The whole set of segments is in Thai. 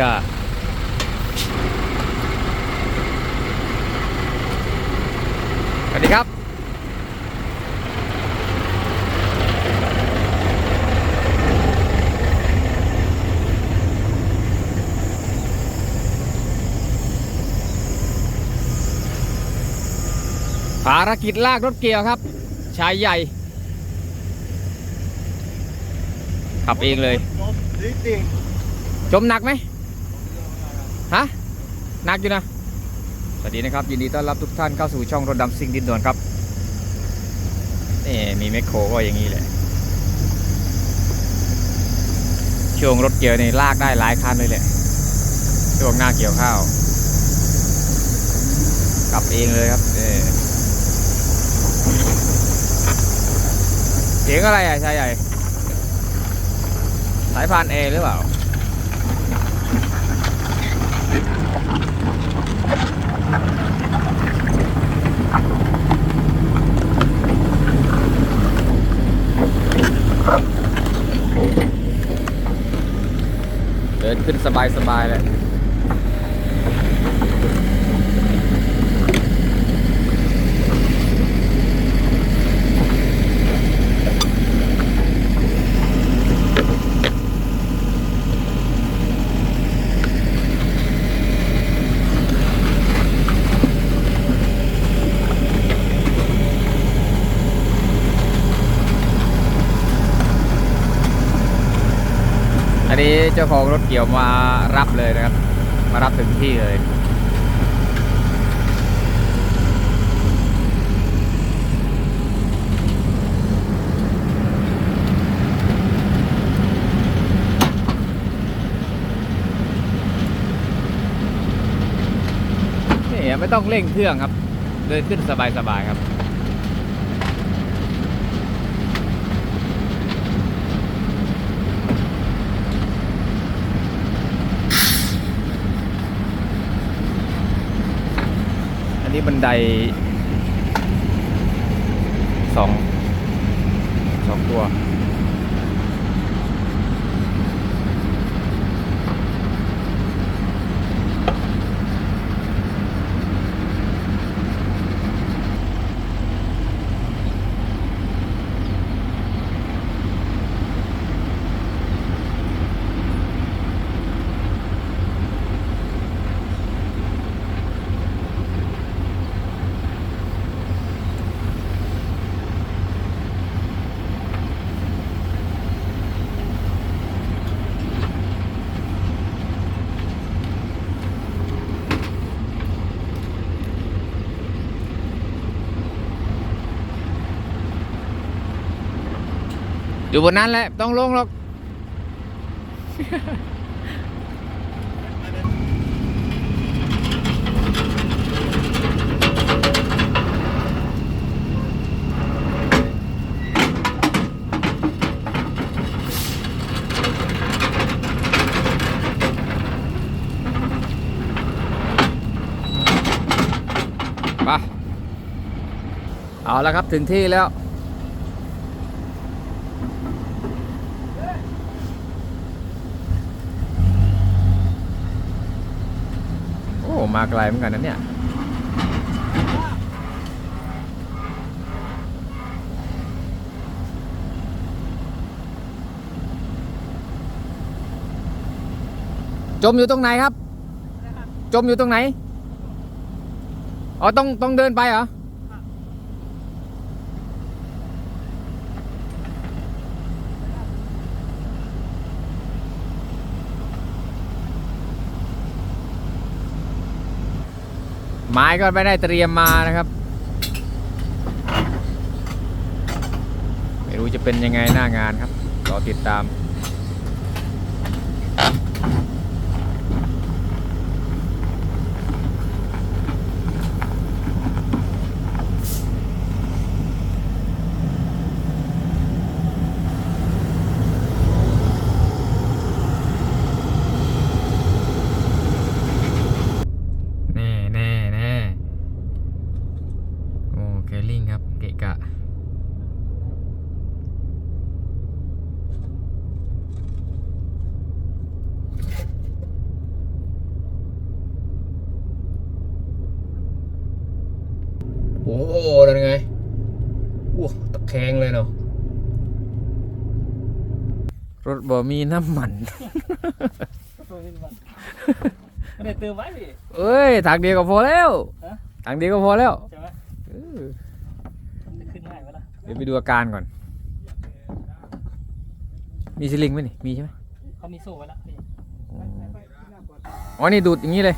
กาสวัสดีครับ ภารกิจลากรถเกี่ยวครับ ชายใหญ่ ขับเองเลย จมหนักไหม ฮะหนักอยู่นะ สวัสดีนะครับ ยินดีต้อนรับทุกท่านเข้าสู่ช่องรถดำซิ่งดินด่วนครับนี่มีแมคโครก็อย่างนี้เลยช่วงรถเกี่ยวนี่ลากได้หลายคันเลยแหละ ช่วงหน้าเกี่ยวข้าวขับเองเลยครับนี่เสียงอะไรอะชายใหญ่ สายพานเอหรือเปล่า เดินขึ้นสบายๆเลย อันนี้ เจ้าของรถเกี่ยวมารับเลยนะครับ มารับถึงที่เลยนี่ไม่ต้องเร่งเครื่องครับเดินขึ้นสบายๆครับ นี้บันไดสองสองตัว อยู่บนนั้นแหละต้องลงหรอกไปเอาแล้วครับถึงที่แล้ว โอ้ มาไกลเหมือนกันนะเนี่ยจมอยู่ตรงไหนครับ จมอยู่ตรงไหน อ๋อ ต้องต้องเดินไปเหรอ ไม้ก็ไม่ได้เตรียมมานะครับ ไม่รู้จะเป็นยังไงหน้างานครับรอติดตาม แน่แน่แน่โอ้เคลลิงครับ เกะกะ น โอ้โห นั่นไงอู้ตะแคงเลยเนาะรถบ่มีน้ำมันไม่ได้เติมไว้พี่เอ้ยทางเดียวก็พอแล้วฮะทางเดียวก็พอแล้วใช่ไหมเออมันจะขึ้นง่ายไหมล่ะเดี๋ยวไปดูอาการก่อน มีสลิงไหมนี่มีใช่ไหมเขามีโซ่ไว้แล้วพี่อ๋อนี่ดูดอย่างนี้เลย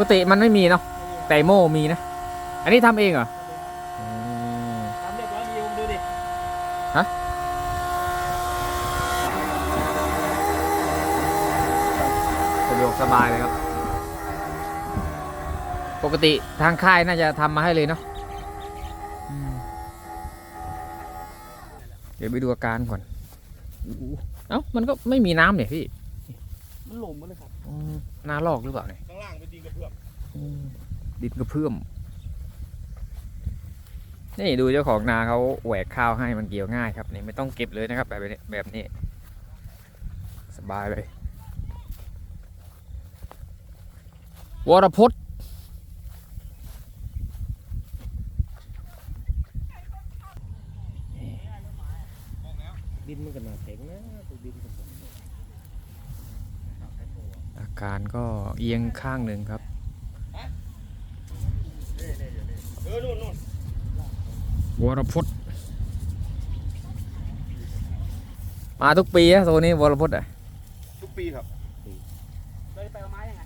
กติมันไม่มีเนาะแต่โม่มีนะ อันนี้ทำเองเหรออืมทำเรียบร้อยดีดูดิสะดวกสบายเลยครับ ปกติทางค่ายน่าจะทำมาให้เลยเนาะอืมเดี๋ยวไปดูอาการก่อนอู้เอ้ามันก็ไม่มีน้ำเนี่ยพี่ มันหลงหมดเลยครับอืม นาลอกหรือเปล่าเนี่ยข้างล่างเป็นดินกระเพื่อมอืมดินกระเพื่อมนี่ดูเจ้าของนาเขาแหวกข้าวให้มันเกี่ยวง่ายครับนี่ไม่ต้องเก็บเลยนะครับ แบบนี้แบบนี้ สบายเลยวรพจน์ดินมันก็หนาแข็งนะตัวดินมันอา การก็เอียงข้างหนึ่งครับเออนู่นนู่นวรพจน์มาทุกปีอะโซนนี้วรพจน์อะทุกปีครับเราจะไปเอาไม้ยังไง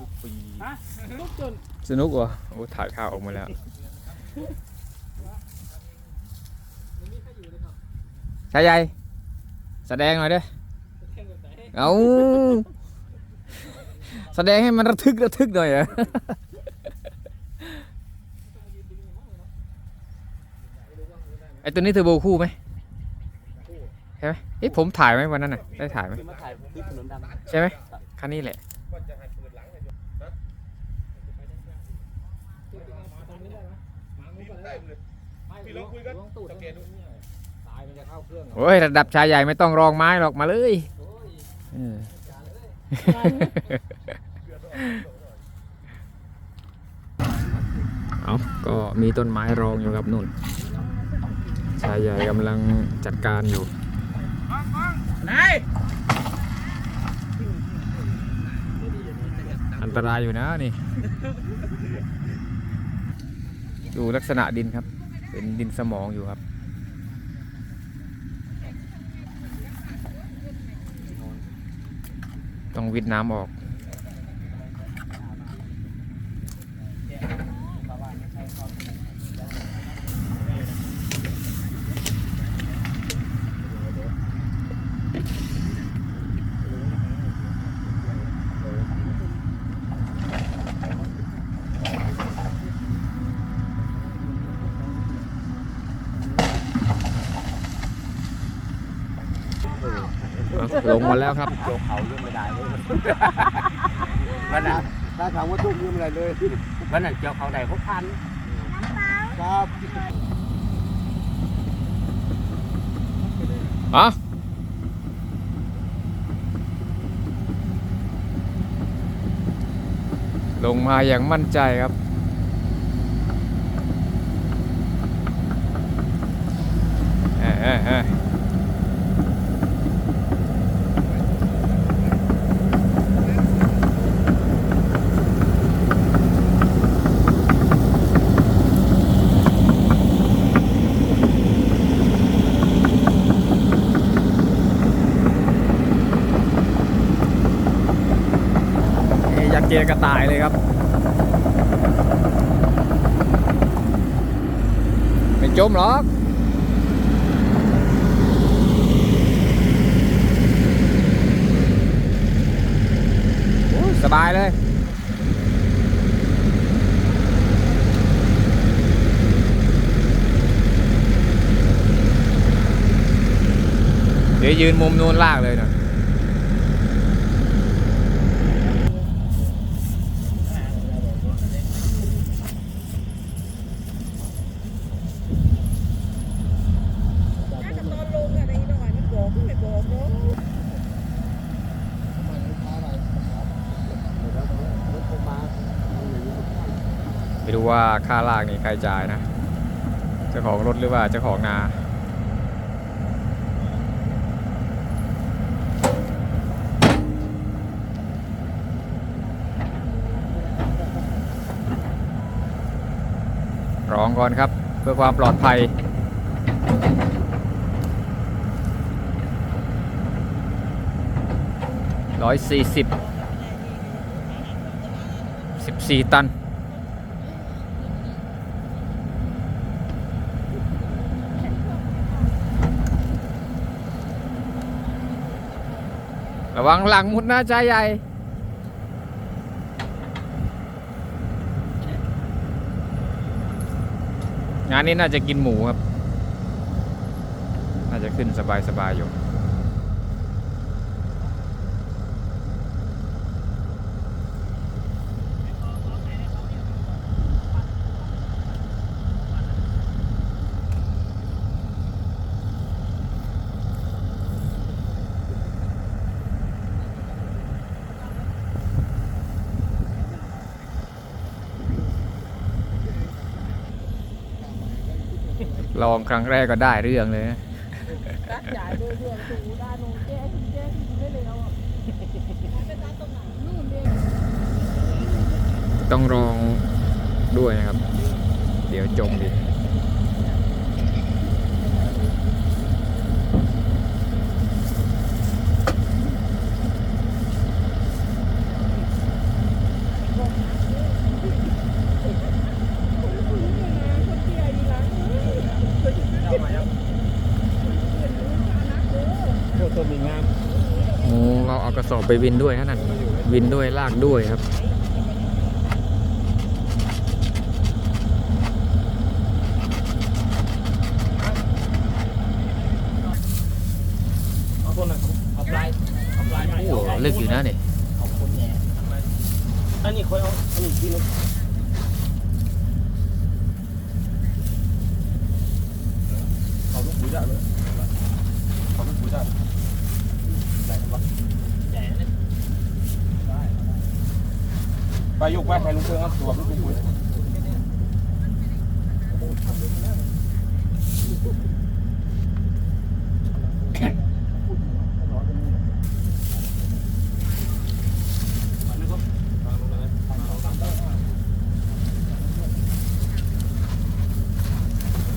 ทุกปีฮะลูกจนสนุกวะโอ้ถ่ายข้าวออกมาแล้วชายใหญ่แสดงหน่อยเด้อแข่งแบบไหน เอาแสดงให้มันระทึกระทึกหน่อยเหรอไอตัวนี้เทอร์โบคู่ไหมใช่ไหมเอ๊ะผมถ่ายไหมวันนั้นน่ะได้ถ่ายไหมคือมาถ่ายที่ถนนดำใช่ไหมคันนี้แหละว่าจะให้เปิดหลังให้ดูนะนี่ได้เลยพี่ลองคุยกันสังเกตดูตายมันจะเข้าเครื่องโอ้ยระดับชายใหญ่ไม่ต้องรองไม้หรอกมาเลย เอาก็มีต้นไม้รองอยู่ครับนุ่น ชายใหญ่กำลังจัดการอยู่ไหนอันตรายอยู่นะนี่ ดูลักษณะดินครับ เป็นดินสมองอยู่ครับ ต้องวิดน้ำออก ลงมาแล้วครับโจเขาเรื่องไม่ได้เลยวันนั้นถ้าถามว่าตุ้มเรื่องอะไรเลยวันนั้นเจ้าเขาได้หกพันครับอะลงมาอย่างมั่นใจครับเอยเอยเอ เกียร์กระต่ายเลยครับไม่จมหรอกสบายเลยเดี๋ยวยืนมุมนู้นลากเลยนะ ไม่รู้ว่าค่าลากนี่ใครจ่ายนะเจ้าของรถหรือว่าเจ้าของนาร้องก่อนครับเพื่อความปลอดภัยร้อยสี่สิบสิบสี่ตัน ระวังหลังมุดหน้าใจใหญ่ งานนี้น่าจะกินหมูครับ น่าจะขึ้นสบายๆอยู่ ลองครั้งแรกก็ได้เรื่องเลยนะตัดใหญ่เลยเรื่องถูด้านโน้นแจ้งแจ้งไม่เลยเอาไปตัดตรงไหนนู่นเองต้องลองด้วยนะครับ เดี๋ยวจมดิอ้เราเอากระสอบ ไปวินด้วยนะนั่นวินด้วยลากด้วยครับเอาคนน่ะเอาปลายเอาปลายมาโอ้ลึกอยู่นะเนี่ยเอาคนแย่อันนี้ค่อยเอาอันนี้กินเขาลูกปุ๋ยได้เลยเขาลูกปุ๋ยได้ไหนวะแย่เลยได้ ไปยกไปให้ลุงเชิงเอาตัวลูกปุ๋ย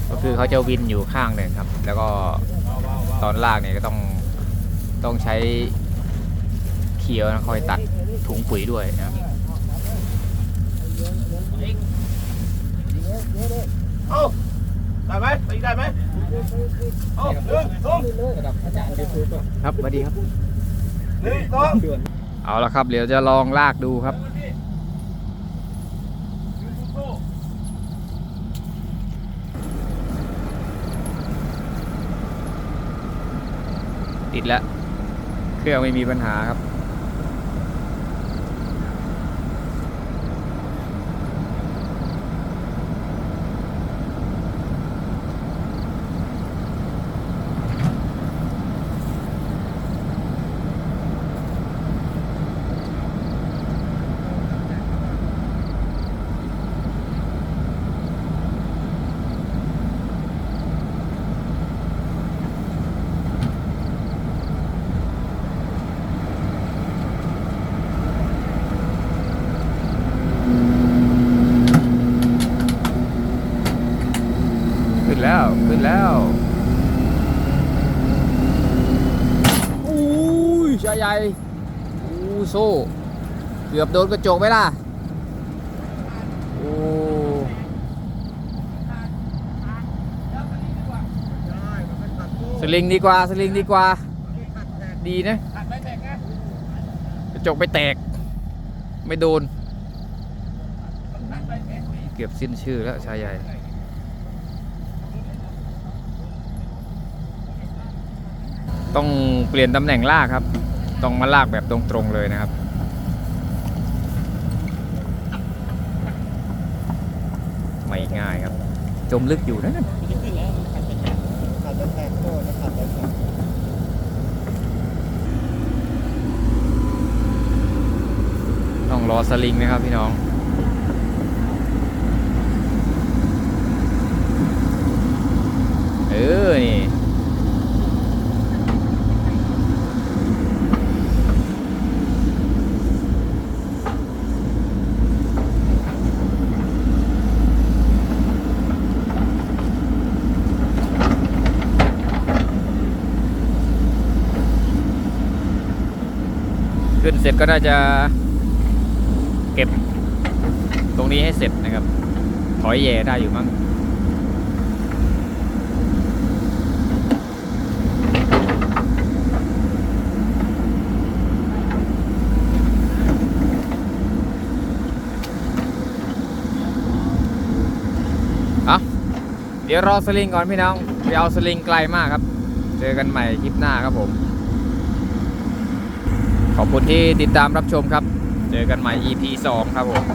ก็คือเขาจะวินอยู่ข้างหนึ่งครับ แล้วก็ตอนลากเนี่ยก็ต้องต้องใช้เคียวนะคอยตัดถุงปุ๋ยด้วยนะครับ เอาได้ไหมไปได้ไหมเอาหนึ่งสองครับสวัสดีครับ หนึ่งสองเอาละครับ เดี๋ยวจะลองลากดูครับ ติดแล้ว เครื่องไม่มีปัญหาครับ ขึ้ นแล้ว ขึ้นแล้วอู้ยชายใหญ่อู้โซ่เกือบโดนกระจกไหมล่ะโอ้สลิงดีกว่าสลิงดีกว่า ดีนะกระจกไม่แตก ไม่โดน เกือบสิ้นชื่อแล้วชายใหญ่ ต้องเปลี่ยนตำแหน่งลากครับ ต้องมาลากแบบตรงๆเลยนะครับ ไม่ง่ายครับ จมลึกอยู่นะนั่นต้องรอสลิงนะครับพี่น้อง เออ นี่ ขึ้นเสร็จก็น่าจะเก็บตรงนี้ให้เสร็จนะครับ ถอยแย่ได้อยู่มั้งเอาเดี๋ยวรอสลิงก่อนพี่น้อง ไปเอาสลิงไกลมากครับ เจอกันใหม่คลิปหน้าครับผม ขอบคุณที่ติดตามรับชมครับ เจอกันใหม่ EP 2 ครับผม